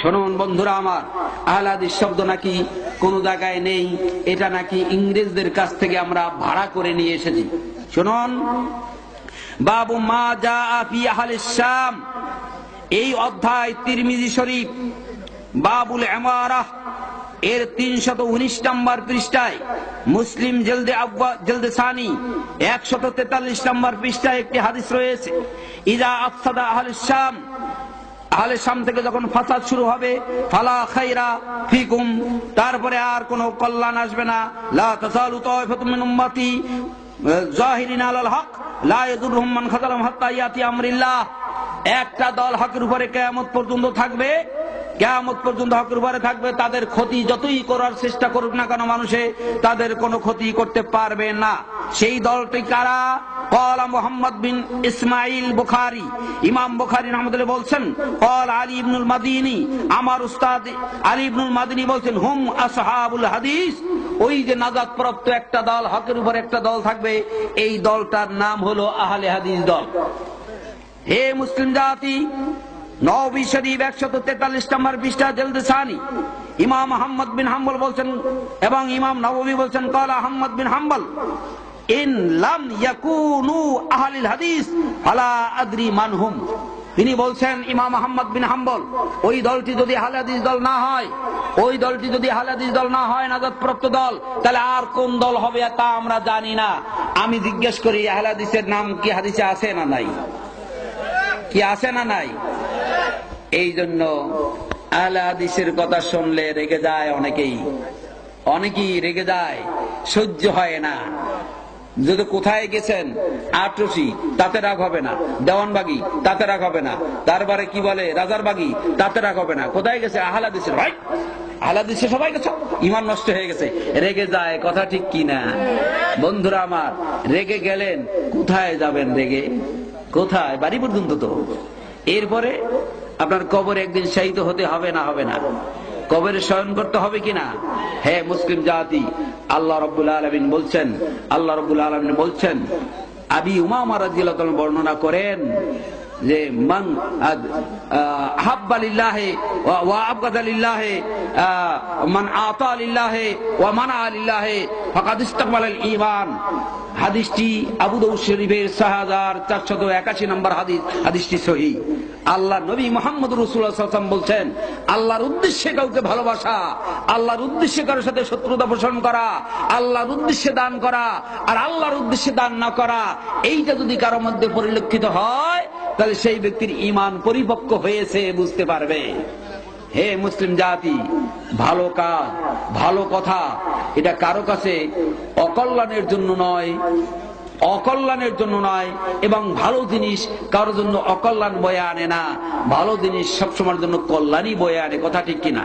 শুনুন বন্ধুরা আমার, আহলাদিস শব্দ নাকি কোন জায়গায় নেই, এটা নাকি ইংরেজদের কাছ থেকে আমরা ভাড়া করে নিয়ে এসেছি। শুনুন, বাবু মা যা আফি আহলিস শাম, এই অধ্যায় তিরমিজি শরীফ, বাবুল এমারাহ এর তিনশত উনিশ নম্বর পৃষ্ঠায়, মুসলিম জেলদে আব্বা, জেলদে সানি, একশত তেতাল্লিশ নম্বর পৃষ্ঠায় একটি হাদিস রয়েছে ইজা আফসাদা আহলিস শাম আহলে শাম থেকে যখন ফাসাদ শুরু হবে, ফালা খাইরা ফিকুম, তারপরে আর কোনো কল্যাণ আসবে না। লা তাসালু তায়ফাতুম মিন উম্মতি জাহিরিন আলাল হক, লা ইয়াদুরহুম মান খাযালাম হাত্তা ইয়াতি আমরিল্লাহ। একটা দল হকের উপরে কিয়ামত পর্যন্ত থাকবে। কেয়ামত পর্যন্ত হকের উপরে থাকবে, তাদের ক্ষতি যতই করার চেষ্টা করুক না কেন মানুষে, তাদের কোনো ক্ষতি করতে পারবে না। সেই দলটি কারা? কলা মোহাম্মদ বিন ইসমাইল বুখারি। ইমাম বুখারি রহমতুল্লাহ বলছেন কল আলী ইবনুল মাদিনী। আমার উস্তাদ আলী ইবনুল মাদিনী বলছেন, হুম আসহাবুল হাদিস। ওই যে নাজাদ প্রাপ্ত একটা দল, হকের উপর একটা দল থাকবে, এই দলটার নাম হলো আহলে হাদিস দল। হে মুসলিম জাতি নবী শরীফ একশত তেতাল্লিশ নম্বর পৃষ্ঠা জলদে সানি। ইমাম আহম্মদ বিন হাম্বল বলছেন এবং ইমাম নবী বলছেন, কলা আহম্মদ বিন হাম্বল, ইন লাম ইয়াকুনু আহলিল হাদিস, ফালা আদরি মানহুম। তিনি বলছেন, ইমাম আহম্মদ বিন হাম্বল, ওই দলটি যদি হালাদিস দল না হয়, ওই দলটি যদি হালাদিস দল না হয় নাজাদ প্রাপ্ত দল, তাহলে আর কোন দল হবে তা আমরা জানি না। আমি জিজ্ঞেস করি হালাদিসের নাম কি হাদিসে আছে না নাই? কি আছে না নাই? এই জন্য আহলে হাদিসের কথা শুনলে রেগে যায় অনেকেই। অনেকেই রেগে যায়, সহ্য হয় না। যদি কোথায় গেছেন, আটরসি, তাতে রাগ হবে না। দেওয়ানবাগি, তাতে রাগ হবে না। তারপরে কি বলে? রাজার রাজারবাগি তাতে রাগ হবে না। কোথায় গেছে? আহলা দিছে ভাই। আহলা দিছে সবাই গেছে। ইমান নষ্ট হয়ে গেছে। রেগে যায়, কথা ঠিক কি না বন্ধুরা আমার, রেগে গেলেন, কোথায় যাবেন রেগে? কোথায়? বাড়ি পর্যন্ত তো। এরপরে আপনার কবর একদিন শাহিদ হতে হবে না হবে না। কবরে শয়ন করতে হবে কিনা? হে মুসলিম জাতি, আল্লাহ রবুল আলমিন বলছেন, আল্লাহ রবুল আলমিন বলছেন, আবি উমা মারাজ বর্ণনা করেন যে মান আহাব্বা লিল্লাহি ওয়া- মান আতা লিল্লাহি ওয়া মানা আলিল্লাহে ফাকাদ ইস্তাকবালাল ঈমান। হাদিসটি আবু দাউদ শরীফের সাহাজার চারশত একাশি নম্বর হাদিস, হাদিসটি সহি। আল্লাহ নবী মোহাম্মদ রসুল্লাহাম বলছেন, আল্লাহর উদ্দেশ্যে কাউকে ভালোবাসা, আল্লাহর উদ্দেশ্যে কারোর সাথে শত্রুতা পোষণ করা, আল্লাহর উদ্দেশ্যে দান করা, আর আল্লাহর উদ্দেশ্যে দান না করা, এইটা যদি কারোর মধ্যে পরিলক্ষিত হয় তাহলে সেই ব্যক্তির ইমান পরিপক্ক হয়েছে, বুঝতে পারবে? হে মুসলিম জাতি, ভালো কাজ, ভালো কথা, এটা কারও কাছে অকল্যাণের জন্য নয়, অকল্যাণের জন্য নয়, এবং ভালো জিনিস কারোর জন্য অকল্যাণ বয়ে আনে না। ভালো জিনিস সবসময়ের জন্য কল্যাণই বয়ে আনে, কথা ঠিক কিনা?